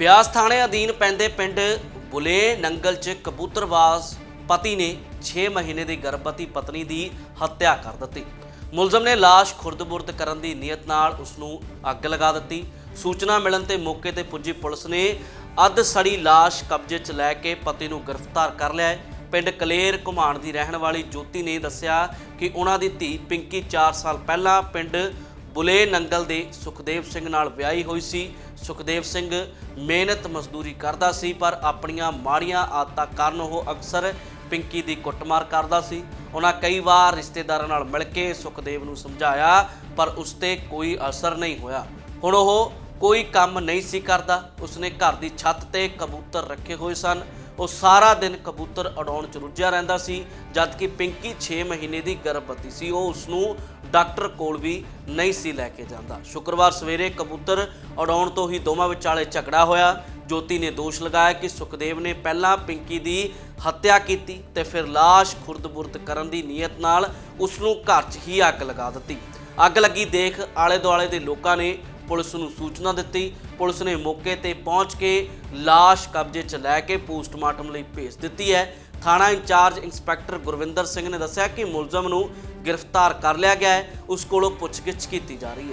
ਬਿਆਸ ਥਾਣੇ ਅਧੀਨ ਪੈਂਦੇ ਪਿੰਡ ਬੁਲੇ ਨੰਗਲ 'ਚ ਕਬੂਤਰਬਾਜ਼ ਪਤੀ ਨੇ 6 ਮਹੀਨੇ ਦੀ ਗਰਭਵਤੀ ਪਤਨੀ ਦੀ ਹੱਤਿਆ ਕਰ ਦਿੱਤੀ। ਮੁਲਜ਼ਮ ਨੇ ਲਾਸ਼ ਖੁਰਦ-ਬੁਰਦ ਕਰਨ ਦੀ ਨੀਅਤ ਨਾਲ ਉਸ ਨੂੰ ਅੱਗ ਲਗਾ ਦਿੱਤੀ। ਸੂਚਨਾ ਮਿਲਣ ਤੇ ਮੌਕੇ ਤੇ ਪੁੱਜੀ ਪੁਲਿਸ ਨੇ ਅੱਧ ਸੜੀ ਲਾਸ਼ ਕਬਜ਼ੇ 'ਚ ਲੈ ਕੇ ਪਤੀ ਨੂੰ ਗ੍ਰਿਫਤਾਰ ਕਰ ਲਿਆ ਹੈ। ਪਿੰਡ ਕਲੇਰ ਘੁਮਾਣ ਦੀ ਰਹਿਣ ਵਾਲੀ ਜੋਤੀ ਨੇ ਦੱਸਿਆ ਕਿ ਉਹਨਾਂ ਦੀ ਧੀ ਪਿੰਕੀ 4 ਸਾਲ ਪਹਿਲਾਂ ਪਿੰਡ ਬੁਲੇ ਨੰਗਲ ਦੇ ਸੁਖਦੇਵ ਸਿੰਘ ਨਾਲ ਵਿਆਹੀ ਹੋਈ ਸੀ। ਸੁਖਦੇਵ ਸਿੰਘ ਮਿਹਨਤ ਮਜ਼ਦੂਰੀ ਕਰਦਾ ਸੀ, ਪਰ ਆਪਣੀਆਂ ਮਾੜੀਆਂ ਆਦਤਾਂ ਕਾਰਨ ਉਹ ਅਕਸਰ ਪਿੰਕੀ ਦੀ ਕੁੱਟਮਾਰ ਕਰਦਾ ਸੀ। ਉਹਨਾਂ ਕਈ ਵਾਰ ਰਿਸ਼ਤੇਦਾਰਾਂ ਨਾਲ ਮਿਲ ਕੇ ਸੁਖਦੇਵ ਨੂੰ ਸਮਝਾਇਆ, ਪਰ ਉਸ ਤੇ ਕੋਈ ਅਸਰ ਨਹੀਂ ਹੋਇਆ। ਹੁਣ ਉਹ ਕੋਈ ਕੰਮ ਨਹੀਂ ਸੀ ਕਰਦਾ। ਉਸਨੇ ਘਰ ਦੀ ਛੱਤ ਤੇ ਕਬੂਤਰ ਰੱਖੇ ਹੋਏ ਸਨ। ਉਹ ਸਾਰਾ ਦਿਨ ਕਬੂਤਰ ਉਡਾਉਣ ਚ ਰੁੱਝਿਆ ਰਹਿੰਦਾ ਸੀ ਜਦ ਕਿ ਪਿੰਕੀ 6 ਮਹੀਨੇ ਦੀ ਗਰਭਵਤੀ ਸੀ। ਉਹ ਉਸ ਨੂੰ ਡਾਕਟਰ ਕੋਲ ਵੀ ਨਹੀਂ ਸੀ ਲੈ ਕੇ ਜਾਂਦਾ। ਸ਼ੁੱਕਰਵਾਰ ਸਵੇਰੇ ਕਬੂਤਰ ਉਡਾਉਣ ਤੋਂ ਹੀ ਦੋਵਾਂ ਵਿਚਾਲੇ ਝਗੜਾ ਹੋਇਆ। ਜੋਤੀ ਨੇ ਦੋਸ਼ ਲਗਾਇਆ ਕਿ ਸੁਖਦੇਵ ਨੇ ਪਹਿਲਾਂ ਪਿੰਕੀ ਦੀ ਹੱਤਿਆ ਕੀਤੀ ਤੇ ਫਿਰ ਲਾਸ਼ ਖੁਰਦ-ਬੁਰਦ ਕਰਨ ਦੀ ਨੀਅਤ ਨਾਲ ਉਸ ਨੂੰ ਘਰ 'ਚ ਹੀ ਅੱਗ ਲਗਾ ਦਿੱਤੀ। ਅੱਗ ਲੱਗੀ ਦੇਖ ਆਲੇ-ਦੁਆਲੇ ਦੇ ਲੋਕਾਂ ਨੇ ਪੁਲਿਸ ਨੂੰ ਸੂਚਨਾ ਦਿੱਤੀ। ਪੁਲਿਸ ਨੇ ਮੌਕੇ ਤੇ ਪਹੁੰਚ ਕੇ ਲਾਸ਼ ਕਬਜ਼ੇ 'ਚ ਲੈ ਕੇ ਪੋਸਟਮਾਰਟਮ ਲਈ ਭੇਜ ਦਿੱਤੀ ਹੈ। ਥਾਣਾ ਇੰਚਾਰਜ ਇੰਸਪੈਕਟਰ ਗੁਰਵਿੰਦਰ ਸਿੰਘ ਨੇ ਦੱਸਿਆ ਕਿ ਮੁਲਜ਼ਮ ਨੂੰ ਗ੍ਰਿਫਤਾਰ ਕਰ ਲਿਆ ਗਿਆ ਹੈ। ਉਸ ਕੋਲੋਂ ਪੁੱਛਗਿੱਛ ਕੀਤੀ ਜਾ ਰਹੀ ਹੈ।